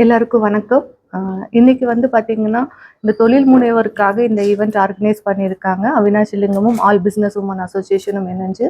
எல்லாருக்கும் வணக்கம். இன்னைக்கு வந்து பார்த்தீங்கன்னா இந்த தொழில் முனைவருக்காக இந்த ஈவெண்ட் ஆர்கனைஸ் பண்ணியிருக்காங்க. அவினாஷ் லிங்கமும் ஆல் பிஸ்னஸ் உமன் அசோசியேஷனும் இணைஞ்சு.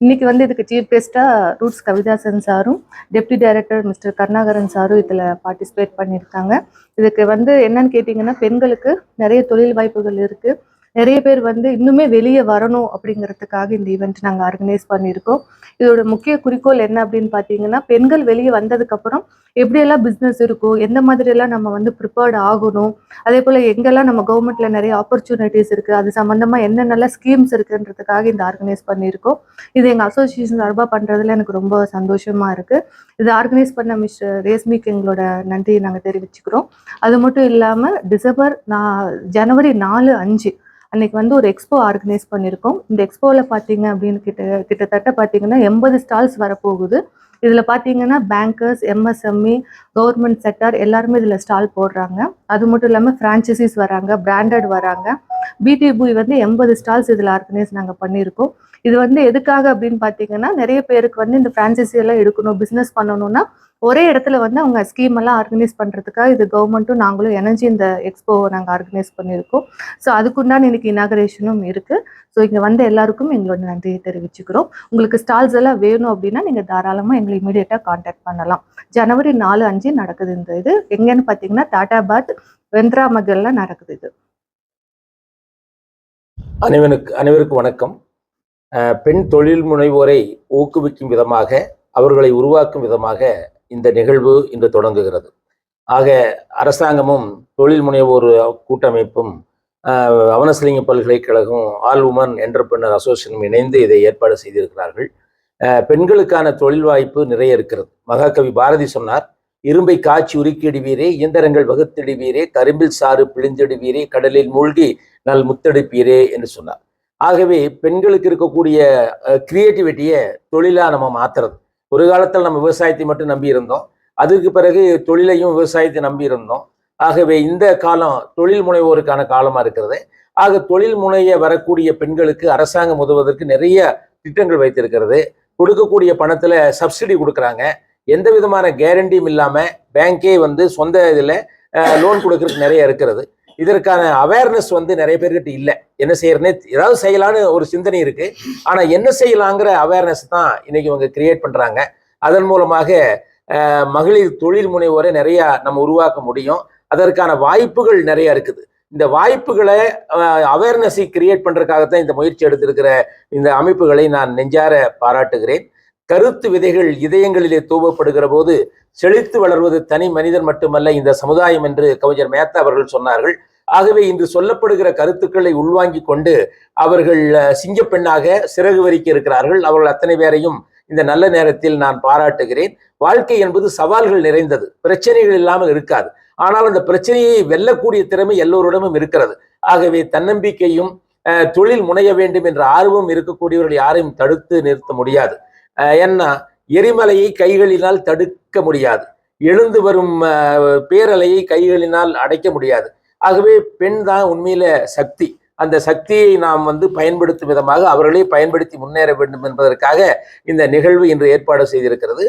இன்னைக்கு வந்து இதுக்கு சீஃப் கெஸ்டா ரூட்ஸ் கவிதாசன் சாரும் டெப்டி டைரக்டர் மிஸ்டர் கருணாகரன் சாரும் இதில் பார்ட்டிசிபேட் பண்ணியிருக்காங்க. இதுக்கு வந்து என்னன்னு கேட்டிங்கன்னா பெண்களுக்கு நிறைய தொழில் வாய்ப்புகள் இருக்குது நிறைய பேர் வந்து இன்னுமே வெளியே வரணும் அப்படிங்கிறதுக்காக இந்த ஈவெண்ட் நாங்கள் ஆர்கனைஸ் பண்ணியிருக்கோம். இதோட முக்கிய குறிக்கோள் என்ன அப்படின்னு பார்த்தீங்கன்னா பெண்கள் வெளியே வந்ததுக்கப்புறம் எப்படியெல்லாம் பிஸ்னஸ் இருக்கும் எந்த மாதிரியெல்லாம் நம்ம வந்து ப்ரிப்பேர்ட் ஆகணும் அதே போல் எங்கெல்லாம் நம்ம கவர்மெண்ட்டில் நிறைய ஆப்பர்ச்சுனிட்டிஸ் இருக்குது அது சம்மந்தமாக என்னென்னலாம் ஸ்கீம்ஸ் இருக்குன்றதுக்காக இந்த ஆர்கனைஸ் பண்ணியிருக்கோம். இது எங்கள் அசோசியேஷன் சார்பாக பண்ணுறதுல எனக்கு ரொம்ப சந்தோஷமாக இருக்குது இது ஆர்கனைஸ் பண்ண மிஸ்டர் ரேஸ்மிக்கு எங்களோட நன்றியை நாங்கள் தெரிவிச்சுக்கிறோம். அது மட்டும் இல்லாமல் டிசம்பர் நான் ஜனவரி நாலு அஞ்சு அன்னைக்கு வந்து ஒரு எக்ஸ்போ ஆர்கனைஸ் பண்ணியிருக்கோம். இந்த எக்ஸ்போவில் பார்த்தீங்க அப்படின்னு கிட்ட கிட்டத்தட்ட பார்த்தீங்கன்னா எண்பது ஸ்டால்ஸ் வரப்போகுது. இதில் பார்த்தீங்கன்னா பேங்கர்ஸ் எம்எஸ்எம்இ கவர்மெண்ட் செக்டர் எல்லாருமே இதில் ஸ்டால் போடுறாங்க. அது மட்டும் இல்லாமல் ஃப்ரான்ச்சைசிஸ் வராங்க பிராண்டட் வராங்க. பிடிபுய் வந்து எண்பது ஸ்டால்ஸ் இதில் ஆர்கனைஸ் நாங்கள் பண்ணியிருக்கோம். இது வந்து எதுக்காக அப்படின்னு பார்த்தீங்கன்னா நிறைய பேருக்கு வந்து இந்த ஃப்ரான்சைசி எல்லாம் எடுக்கணும் பிஸ்னஸ் பண்ணணும்னா ஒரே இடத்துல வந்து அவங்க ஸ்கீம் எல்லாம் ஆர்கனைஸ் பண்ணுறதுக்காக இது கவர்மெண்ட்டும் நாங்களும் எனர்ஜி இந்த எக்ஸ்போவை நாங்கள் ஆர்கனைஸ் பண்ணியிருக்கோம். ஸோ அதுக்குண்டான இன்னைக்கு இனாகரேஷனும் இருக்குது ஸோ இங்கே வந்த எல்லாருக்கும் எங்களோட நன்றியை தெரிவிச்சுக்கிறோம். உங்களுக்கு ஸ்டால்ஸ் எல்லாம் வேணும் அப்படின்னா நீங்கள் தாராளமாக எங்களை இமீடியட்டாக காண்டாக்ட் பண்ணலாம். ஜனவரி நாலு அஞ்சு நடக்குது இந்த இது. எங்கேன்னு பார்த்தீங்கன்னா டாடாபாத் வெந்த்ரா மகல்ல நடக்குது இது. அனைவனுக்கு அனைவருக்கும் வணக்கம். பெண் தொழில் முனைவோரை ஊக்குவிக்கும் விதமாக அவர்களை உருவாக்கும் விதமாக இந்த நிகழ்வு இன்று தொடங்குகிறது. ஆக அரசாங்கமும் தொழில் முனைவோர் கூட்டமைப்பும் அவனசிலிங்க பல்கலைக்கழகம் ஆல் உமன் என்டர்பிரினர் அசோசியேஷனும் இணைந்து இதை ஏற்பாடு செய்திருக்கிறார்கள். பெண்களுக்கான தொழில் வாய்ப்பு நிறைய இருக்கிறது. மகாகவி பாரதி சொன்னார் இரும்பை காய்ச்சி உருக்கிடுவீரே இயந்திரங்கள் வகுத்திடுவீரே கரும்பில் சாறு பிழிந்திடுவீரே கடலில் மூழ்கி நல் முத்தெடுப்பீரே என்று சொன்னார். ஆகவே பெண்களுக்கு இருக்கக்கூடிய கிரியேட்டிவிட்டியை தொழிலாக நம்ம மாத்துறது. ஒரு காலத்தில் நம்ம விவசாயத்தை மட்டும் நம்பி இருந்தோம். அதுக்கு பிறகு தொழிலையும் விவசாயத்தை நம்பி இருந்தோம். ஆகவே இந்த காலம் தொழில் முனைவோருக்கான காலமாக இருக்கிறது. ஆக தொழில் முனைய வரக்கூடிய பெண்களுக்கு அரசாங்கம் உதவுவதற்கு நிறைய திட்டங்கள் வைத்திருக்கிறது. கொடுக்கக்கூடிய பணத்தில் சப்சிடி கொடுக்குறாங்க. எந்த விதமான கேரண்டியும் இல்லாமல் பேங்கே வந்து சொந்த இதில் லோன் கொடுக்கறதுக்கு நிறைய இருக்கிறது. இதற்கான அவேர்னஸ் வந்து நிறைய பேர்கிட்ட இல்லை. என்ன செய்யறதுனே ஏதாவது செய்யலான்னு ஒரு சிந்தனை இருக்கு. ஆனா என்ன செய்யலாங்கிற அவேர்னஸ் தான் இன்னைக்கு இவங்க கிரியேட் பண்றாங்க. அதன் மூலமாக மகளிர் தொழில் முனைவோரை நிறைய நம்ம உருவாக்க முடியும். அதற்கான வாய்ப்புகள் நிறைய இருக்குது. இந்த வாய்ப்புகளை அவேர்னஸை கிரியேட் பண்றதுக்காகத்தான் இந்த முயற்சி எடுத்திருக்கிற இந்த அமைப்புகளை நான் நெஞ்சார பாராட்டுகிறேன். கருத்து விதைகள் இதயங்களிலே தூவப்படுகிற போது செழித்து வளர்வது தனி மனிதன் மட்டுமல்ல இந்த சமுதாயம் என்று கவிஞர் மேத்தா அவர்கள் சொன்னார்கள். ஆகவே இன்று சொல்லப்படுகிற கருத்துக்களை உள்வாங்கிக் கொண்டு அவர்கள் சிங்கப்பெண்ணாக சிறகு வரிக்க இருக்கிறார்கள். அவர்கள் அத்தனை பேரையும் இந்த நல்ல நேரத்தில் நான் பாராட்டுகிறேன். வாழ்க்கை என்பது சவால்கள் நிறைந்தது. பிரச்சனைகள் இல்லாமல் இருக்காது. ஆனால் அந்த பிரச்சனையை வெல்லக்கூடிய திறமை எல்லோரிடமும் இருக்கிறது. ஆகவே தன்னம்பிக்கையும் தொழில் முனைய வேண்டும் என்ற ஆர்வம் இருக்கக்கூடியவர்கள் யாரையும் தடுத்து நிறுத்த முடியாது. என்ன எரிமலையை கைகளினால் தடுக்க முடியாது. எழுந்து வரும் பேரலையை கைகளினால் அடைக்க முடியாது. ஆகவே பெண் தான் உண்மையில சக்தி. அந்த சக்தியை நாம் வந்து பயன்படுத்தும் விதமாக அவர்களே பயன்படுத்தி முன்னேற வேண்டும் என்பதற்காக இந்த நிகழ்வு இன்று ஏற்பாடு செய்திருக்கிறது.